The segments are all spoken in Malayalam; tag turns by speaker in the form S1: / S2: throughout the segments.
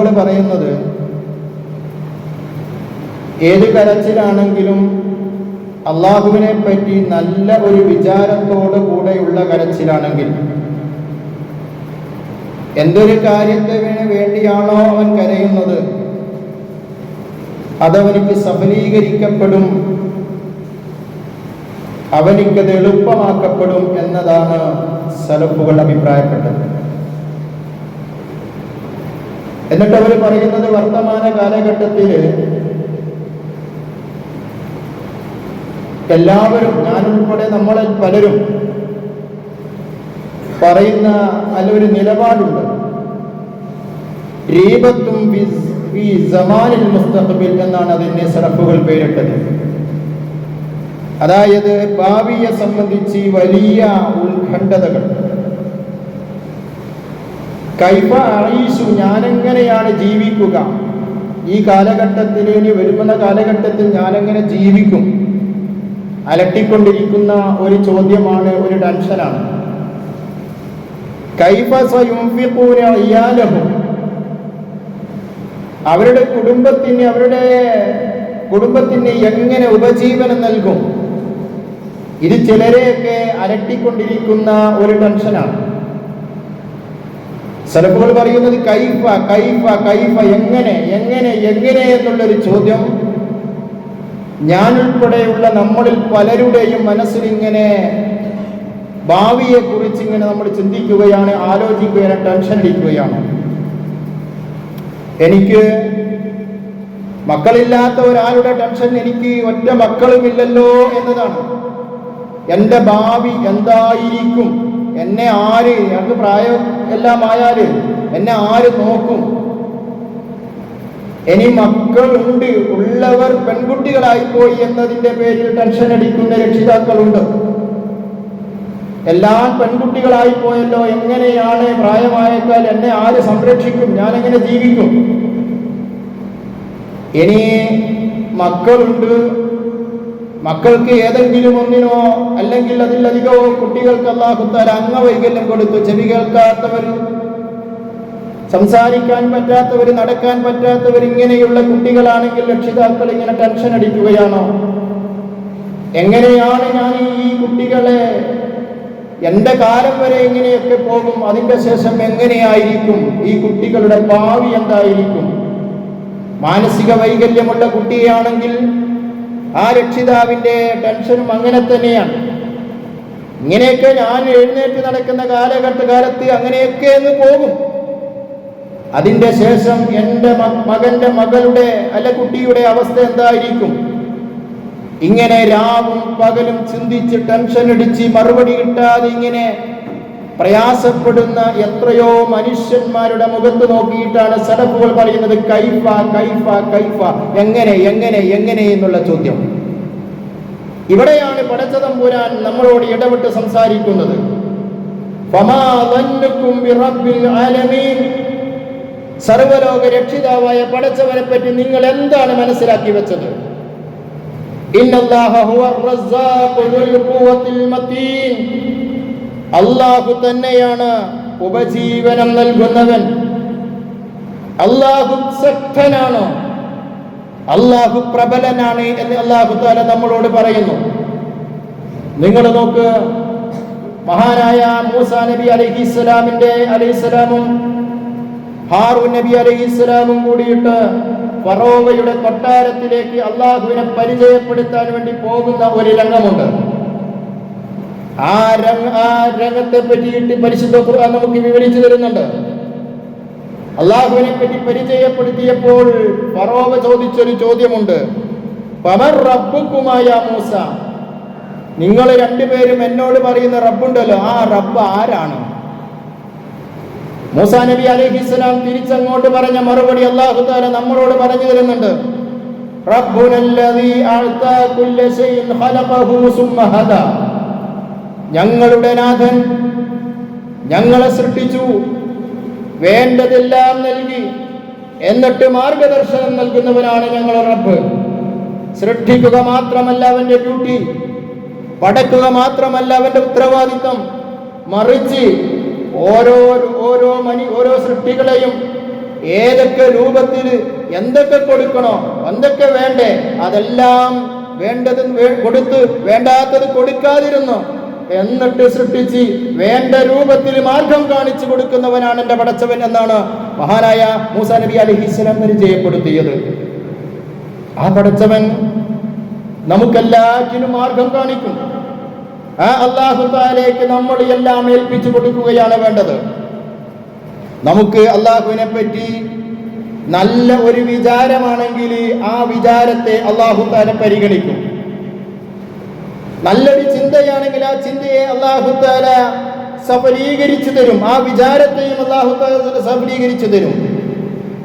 S1: സലഫുകൾ പറയുന്നത് ഏത് കരച്ചിലാണെങ്കിലും അള്ളാഹുവിനെ പറ്റി നല്ല ഒരു വിചാരത്തോടു കൂടെയുള്ള കരച്ചിലാണെങ്കിൽ എന്തൊരു കാര്യത്തിന് വേണ്ടിയാണോ അവൻ കരയുന്നത്? അതവനിക്ക് സഫലീകരിക്കപ്പെടും അവനിക്കത് എളുപ്പമാക്കപ്പെടും എന്നതാണ് സലഫുകൾ അഭിപ്രായപ്പെട്ടത്. എന്നിട്ട് അവർ പറയുന്നത് വർത്തമാന കാലഘട്ടത്തിൽ എല്ലാവരും ഞാനുൾപ്പെടെ നമ്മളെ പലരും പറയുന്ന അല്ല ഒരു നിലപാടുണ്ട് രീപത്തും മുസ്തഖബിൽ എന്നാണ് അതിനെ സറഫുകൾ പേരിട്ടത്. അതായത് ഭാവിയെ സംബന്ധിച്ച് വലിയ ഉത്കണ്ഠതകൾ. കൈഫ അറിയിച്ചു ഞാനെങ്ങനെയാണ് ജീവിക്കുക? ഈ കാലഘട്ടത്തിൽ ഇനി വരുന്ന കാലഘട്ടത്തിൽ ഞാനെങ്ങനെ ജീവിക്കും? അലട്ടിക്കൊണ്ടിരിക്കുന്ന ഒരു ചോദ്യമാണ് ഒരു ടെൻഷനാണ്. അവരുടെ കുടുംബത്തിന് അവരുടെ കുടുംബത്തിന് എങ്ങനെ ഉപജീവനം നൽകും? ഇത് ചിലരെയൊക്കെ അലട്ടിക്കൊണ്ടിരിക്കുന്ന ഒരു ടെൻഷനാണ്. സലഫുകൾ പറയുന്നത് കൈഫ കൈഫ കൈഫ എങ്ങനെ എങ്ങനെ എങ്ങനെ എന്നുള്ളൊരു ചോദ്യം. ഞാൻ ഉൾപ്പെടെയുള്ള നമ്മളിൽ പലരുടെയും മനസ്സിലിങ്ങനെ ഭാവിയെ കുറിച്ച് ഇങ്ങനെ നമ്മൾ ചിന്തിക്കുകയാണ് ആലോചിക്കുകയാണ് ടെൻഷൻ അടിക്കുകയാണ്. എനിക്ക് മക്കളില്ലാത്ത ഒരാളുടെ ടെൻഷൻ എനിക്ക് ഒറ്റ മക്കളുമില്ലല്ലോ എന്നതാണ്. എന്റെ ഭാവി എന്തായിരിക്കും? എന്നെ ആര് ഞങ്ങൾക്ക് പ്രായം എല്ലാം ആയാൽ എന്നെ ആര് നോക്കും? ഇനി മക്കളുണ്ട് ഉള്ളവർ പെൺകുട്ടികളായി പോയി എന്നതിന്റെ പേരിൽ ടെൻഷൻ അടിക്കുന്ന രക്ഷിതാക്കളുണ്ട്. എല്ലാം പെൺകുട്ടികളായി പോയല്ലോ എങ്ങനെയാണ് പ്രായമായേക്കാൾ എന്നെ ആര് സംരക്ഷിക്കും? ഞാൻ എങ്ങനെ ജീവിക്കും? ഇനി മക്കളുണ്ട് മക്കൾക്ക് ഏതെങ്കിലും ഒന്നിനോ അല്ലെങ്കിൽ അതിലധികമോ കുട്ടികൾക്ക് അള്ളാഹുത്താൽ അംഗവൈകല്യം കൊടുത്തു. ചെവി കേൾക്കാത്തവർ സംസാരിക്കാൻ പറ്റാത്തവർ നടക്കാൻ പറ്റാത്തവർ ഇങ്ങനെയുള്ള കുട്ടികളാണെങ്കിൽ രക്ഷിതാക്കൾ ഇങ്ങനെ ടെൻഷൻ അടിക്കുകയാണോ? എങ്ങനെയാണ് ഞാൻ ഈ കുട്ടികളെ എന്റെ കാലം വരെ എങ്ങനെയൊക്കെ പോകും? അതിന്റെ ശേഷം എങ്ങനെയായിരിക്കും? ഈ കുട്ടികളുടെ ഭാവി എന്തായിരിക്കും? മാനസിക വൈകല്യമുള്ള കുട്ടിയാണെങ്കിൽ ആ രക്ഷിതാവിന്റെ ടെൻഷനും അങ്ങനെ തന്നെയാണ്. ഇങ്ങനെയൊക്കെ ഞാൻ എഴുന്നേറ്റ് നടക്കുന്ന കാലഘട്ട കാലത്ത് അങ്ങനെയൊക്കെ അങ്ങ് പോകും. അതിന്റെ ശേഷം എന്റെ മകന്റെ മകളുടെ അല്ല കുട്ടിയുടെ അവസ്ഥ എന്തായിരിക്കും? ഇങ്ങനെ രാവും പകലും ചിന്തിച്ച് ടെൻഷൻ അടിച്ച് മറുപടി കിട്ടാതെ ഇങ്ങനെ പ്രയാസപ്പെടുന്ന എത്രയോ മനുഷ്യന്മാരുടെ മുഖത്ത് നോക്കിയിട്ടാണ് സലഫുകൾ പറയുന്നത് കൈഫ കൈഫ കൈഫ എങ്ങനെ എങ്ങനെ എങ്ങനെ എന്നുള്ള ചോദ്യം. ഇവിടെയാണ് പടച്ചതമ്പുരാൻ നമ്മളോട് ഇടപെട്ട് സംസാരിക്കുന്നത്. സർവലോക രക്ഷിതാവായ പടച്ചവനെ പറ്റി നിങ്ങൾ എന്താണ് മനസ്സിലാക്കി വെച്ചത്? ഇന്നല്ലാഹ മതീൻ അല്ലാഹു തന്നെയാണ് ഉപജീവനം നൽകുന്നവൻ. അള്ളാഹു ശക്തനാണ് അള്ളാഹു പ്രബലനാണ് എന്ന് അള്ളാഹു താല നമ്മളോട് പറയുന്നു. നിങ്ങൾ നോക്ക് മഹാനായ മൂസ നബി അലഹിസ്സലാമിന്റെ അലൈഹിസ്സലാമും ഹാറു നബി അലഹിസ്സലാമും കൂടിയിട്ട് ഫറോവയുടെ കൊട്ടാരത്തിലേക്ക് അള്ളാഹുവിനെ പരിചയപ്പെടുത്താൻ വേണ്ടി പോകുന്ന ഒരു രംഗമുണ്ട്. ആ രംഗ ആ രംഗത്തെ പറ്റിയിട്ട് പരിശുദ്ധ ഖുർആൻ നമുക്ക് വിവരിച്ചു തരുന്നുണ്ട്. അള്ളാഹുവിനെ പറ്റി പരിചയപ്പെടുത്തിയപ്പോൾ ഫറോവ ചോദിച്ചൊരു ചോദ്യമുണ്ട്. പമർ റബ്ബുക്കുമായ മൂസ? നിങ്ങൾ രണ്ടുപേരും എന്നോട് പറയുന്ന റബ്ബുണ്ടല്ലോ. ആ റബ്ബ് ആരാണ്? മൂസാ നബി അലൈഹിസ്സലാം തിരിച്ചങ്ങോട്ട് പറഞ്ഞ മറുപടി അള്ളാഹു താല നമ്മളോട് പറഞ്ഞു തരുന്നുണ്ട്. റബ്ബുനല്ലദീ അഅ്താ കുല്ല ഖലഖഹു സുമ്മ ഹദാ. ഞങ്ങളുടെ നാഥൻ ഞങ്ങളെ സൃഷ്ടിച്ചു. വേണ്ടതെല്ലാം നൽകി. എന്നിട്ട് മാർഗദർശനം നൽകുന്നവനാണ് ഞങ്ങളുടെ റബ്ബ്. സൃഷ്ടിക്കുക മാത്രമല്ല അവന്റെ ഡ്യൂട്ടി. പടക്കുക മാത്രമല്ല അവന്റെ ഉത്തരവാദിത്വം മറിച്ച് ഓരോ ഓരോ മണി ഓരോ സൃഷ്ടികളെയും ഏതൊക്കെ രൂപത്തിൽ എന്തൊക്കെ കൊടുക്കണോ എന്തൊക്കെ വേണ്ടേ അതെല്ലാം വേണ്ടത് കൊടുത്ത് വേണ്ടാത്തത് കൊടുക്കാതിരുന്നു. എന്നിട്ട് സൃഷ്ടിച്ച് വേണ്ട രൂപത്തിൽ മാർഗം കാണിച്ചു കൊടുക്കുന്നവനാണ് എന്റെ പടച്ചവൻ എന്നാണ് മഹാനായ മൂസ നബി അലഹിസ്ലം പരിചയപ്പെടുത്തിയത്. ആ പടച്ചവൻ നമുക്കെല്ലാറ്റിനും മാർഗം കാണിക്കും. ആ അള്ളാഹു താലേക്ക് നമ്മൾ എല്ലാം ഏൽപ്പിച്ചു കൊടുക്കുകയാണ് വേണ്ടത്. നമുക്ക് അള്ളാഹുവിനെ പറ്റി നല്ല ഒരു വിചാരമാണെങ്കിൽ ആ വിചാരത്തെ അള്ളാഹു താല പരിഗണിക്കും. നല്ലൊരു ചിന്തയാണെങ്കിൽ ആ ചിന്തയെ അള്ളാഹുത്താല സഫലീകരിച്ചു തരും. ആ വിചാരത്തെയും അള്ളാഹുത്താല സഫലീകരിച്ചു തരും.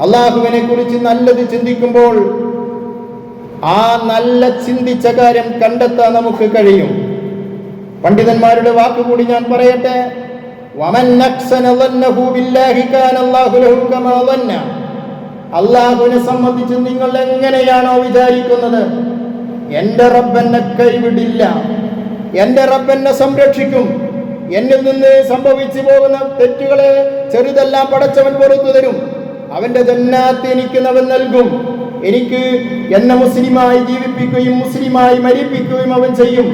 S1: അള്ളാഹുവിനെ കുറിച്ച് നല്ലത് ചിന്തിക്കുമ്പോൾ ആ നല്ല ചിന്തിച്ച കാര്യം കണ്ടെത്താൻ നമുക്ക് കഴിയും. പണ്ഡിതന്മാരുടെ വാക്കുകൂടി ഞാൻ പറയട്ടെ. അള്ളാഹുവിനെ സംബന്ധിച്ച് നിങ്ങൾ എങ്ങനെയാണോ വിചാരിക്കുന്നത്? എന്റെ റബ്ബെന്നെ കൈവിടില്ല. എന്റെ റബ്ബെന്നെ സംരക്ഷിക്കും. എന്നിൽ നിന്ന് സംഭവിച്ചു പോകുന്ന തെറ്റുകളെ ചെറുതെല്ലാം പടച്ചവൻ പുറത്തു തരും. അവന്റെ ജന്നാത്ത് എനിക്ക് അവൻ നൽകും. എനിക്ക് എന്നെ മുസ്ലിമായി ജീവിപ്പിക്കുകയും മുസ്ലിമായി മരിപ്പിക്കുകയും അവൻ ചെയ്യും.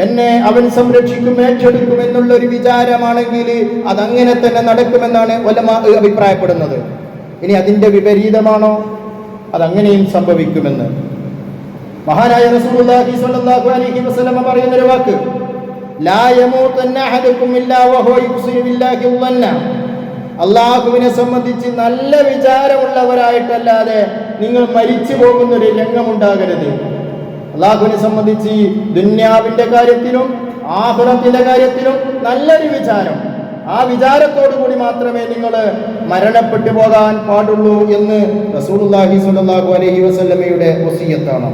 S1: എന്നെ അവൻ സംരക്ഷിക്കും ഏറ്റെടുക്കും എന്നുള്ള ഒരു വിചാരമാണെങ്കിൽ അതങ്ങനെ തന്നെ നടക്കുമെന്നാണ് ഒലമാ അഭിപ്രായപ്പെടുന്നത്. ഇനി അതിന്റെ വിപരീതമാണോ? അതങ്ങനെയും സംഭവിക്കുമെന്ന്. മഹാനായ റസൂലുള്ളാഹി സ്വല്ലല്ലാഹു അലൈഹി വസല്ലം പറയുന്ന ഒരു വാക്ക്. ലാ ഇല്ലാ അള്ളാഹുവിനെ സംബന്ധിച്ച് നല്ല വിചാരമുള്ളവരായിട്ടല്ലാതെ നിങ്ങൾ മരിച്ചു പോകുന്ന ഒരു രംഗമുണ്ടാകരുത്. അള്ളാഹുവിനെ സംബന്ധിച്ച് ദുന്യാവിന്റെ കാര്യത്തിലും ആഹുറത്തിന്റെ കാര്യത്തിലും നല്ലൊരു വിചാരം. ആ വിചാരത്തോടു കൂടി മാത്രമേ നിങ്ങൾ മരണപ്പെട്ടു പോകാൻ പാടുള്ളൂ എന്ന് റസൂലുള്ളാഹി സ്വല്ലല്ലാഹു അലൈഹി വസല്ലമയുടെ വസിയത്താണ്.